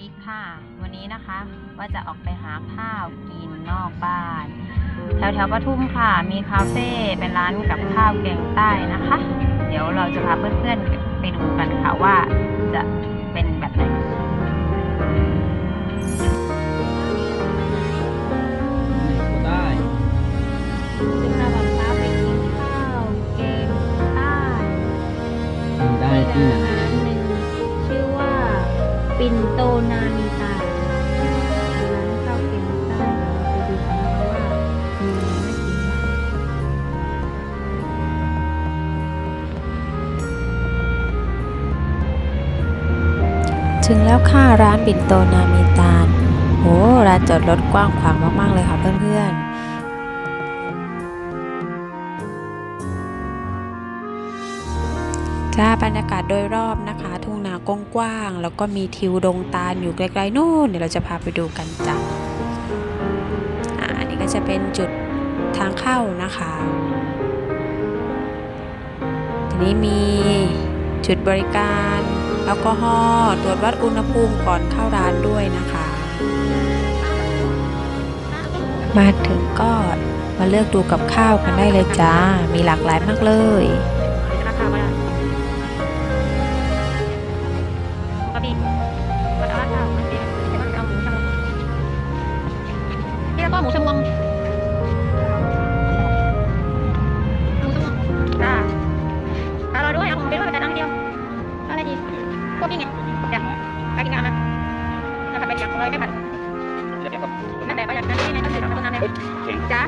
ดีค่ะ วันนี้นะคะว่าจะออกไปหาข้าวกินนอกบ้าน แถวแถวปทุมค่ะ มีคาเฟ่เป็นร้านกับข้าวแกงใต้นะคะ เดี๋ยวเราจะพาเพื่อนๆไปดูกันค่ะว่าจะ นโตนามีตาร้านข้าวเก็งใต้เดี๋ยวเราไปดูกันะคะว่ามีอะไรน่ากินบ้างถึงแล้วค่ะร้านบินโตนามีตาโอ้ร้านจอดรถกว้างขวางมาก ๆ เลยค่ะเพื่อนๆจ้าบรรยากาศโดยรอบนะคะ กว้างๆแล้วก็มีทิวดงตาลอยู่ไกลๆนู่นเดี๋ยวเราจะพาไปดูกันจ้ะอ่าอันนี้ก็จะเป็นจุดทางเข้านะคะทีนี้มีจุดบริการแอลกอฮอล์ตรวจวัดอุณหภูมิก่อนเข้าร้านด้วยนะคะ มาถึงก็มาเลือกดูกับข้าวกันได้เลยจ้า มีหลากหลายมากเลย นั่นแหละประหยัดนั่นนี่ไม่ต้องเสียดอกต้นน้ำเองจ้า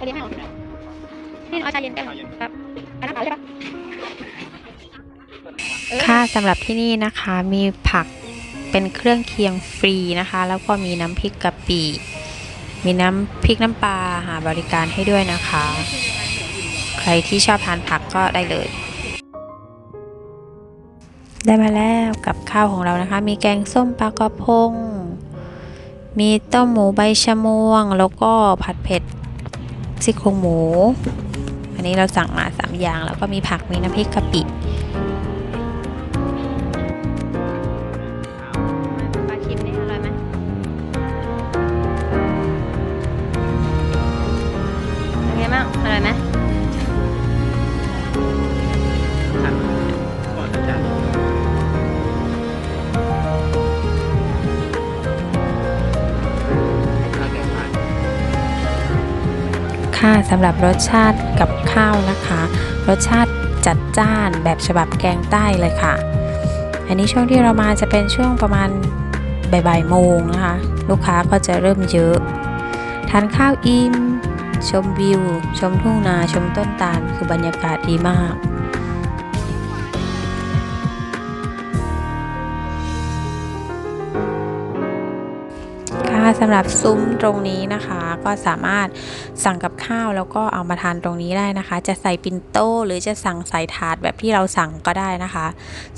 ไปเรียนไม่ออนี่เอาชาเย็นแก้วครับไปน้ำเปล่าใช่ปะค่ะสำหรับที่นี่นะคะมีผักเป็นเครื่องเคียงฟรีนะคะ แล้วก็มีน้ำพริกกะปิ มีน้ำพริกน้ำปลาหาบริการให้ด้วยนะคะ ใครที่ชอบทานผักก็ได้เลย ได้มาแล้วกับข้าวของเรานะคะ มีแกงส้มปลากระพง มีต้มหมูใบชะมวง แล้วก็ผัดเผ็ด ซี่โครงหมู อันนี้เราสั่งมาสามอย่าง แล้วก็มีผักมีน้ำพริกกะปิ ค่ะสำหรับรสชาติกับข้าวนะคะ รสชาติจัดจ้านแบบฉบับแกงใต้เลยค่ะ อันนี้ช่วงที่เรามาจะเป็นช่วงประมาณบ่ายๆโมงนะคะ ลูกค้าก็จะเริ่มเยอะ ทานข้าวอิ่มชมวิว ชมทุ่งนาชมต้นตาลคือบรรยากาศดีมาก ค่ะสำหรับซุ้มตรงนี้นะคะ ก็สามารถสั่งกับข้าวแล้วก็เอามาทานตรงนี้ได้นะคะ จะใส่ปิ่นโตหรือจะสั่งใส่ถาดแบบที่เราสั่งก็ได้นะคะ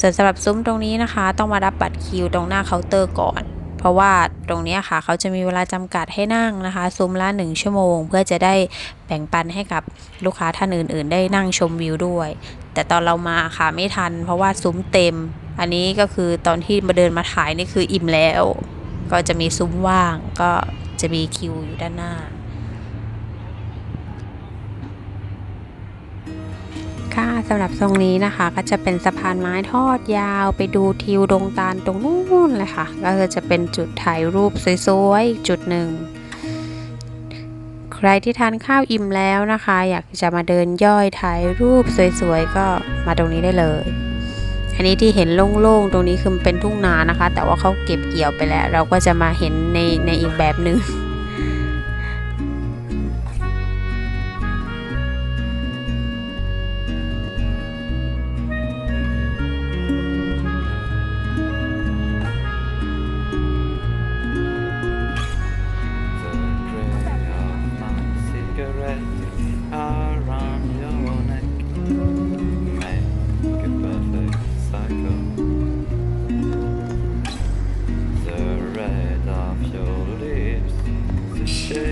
ส่วนสำหรับซุ้มตรงนี้นะคะ ต้องมารับบัตรคิวตรงหน้าเคาน์เตอร์ก่อนเพราะว่าตรงนี้ค่ะเขาจะมีเวลาจำกัดให้นั่งนะคะ ซุ้มละ 1 ชั่วโมง เพื่อจะได้แบ่งปันให้กับลูกค้าท่านอื่น ๆ ได้นั่งชมวิวด้วย แต่ตอนเรามาค่ะไม่ทัน เพราะว่าซุ้มเต็ม อันนี้ก็คือตอนที่มาเดินมาถ่ายนี่คืออิ่มแล้ว ก็จะมีซุ้มว่างก็จะมีคิวอยู่ด้านหน้า ค่ะสำหรับตรงนี้นะคะ ก็จะเป็นสะพานไม้ทอดยาวไปดูทิวดงตาลตรงนู้นเลยค่ะ ก็คือจะเป็นจุดถ่ายรูปสวยๆอีกจุดหนึ่งใครที่ทานข้าวอิ่มแล้วนะคะ อยากจะมาเดินย่อยถ่ายรูปสวยๆ ก็มาตรงนี้ได้เลย อันนี้ที่เห็นโล่งๆ ตรงนี้คือเป็นทุ่งนานะคะ แต่ว่าเขาเก็บเกี่ยวไปแล้ว เราก็จะมาเห็นในในอีกแบบหนึ่ง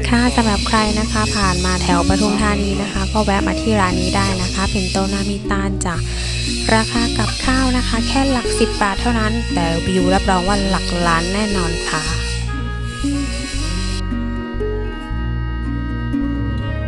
ค่ะสำหรับใครนะคะผ่านมาแถวปทุมธานีนะคะ ก็แวะมาที่ร้านนี้ได้นะคะเป็นโตนามิตานจ้ะราคากับข้าวนะคะ แค่หลัก 10 บาทเท่านั้น แต่วิวรับรองว่าหลักล้านแน่นอนค่ะ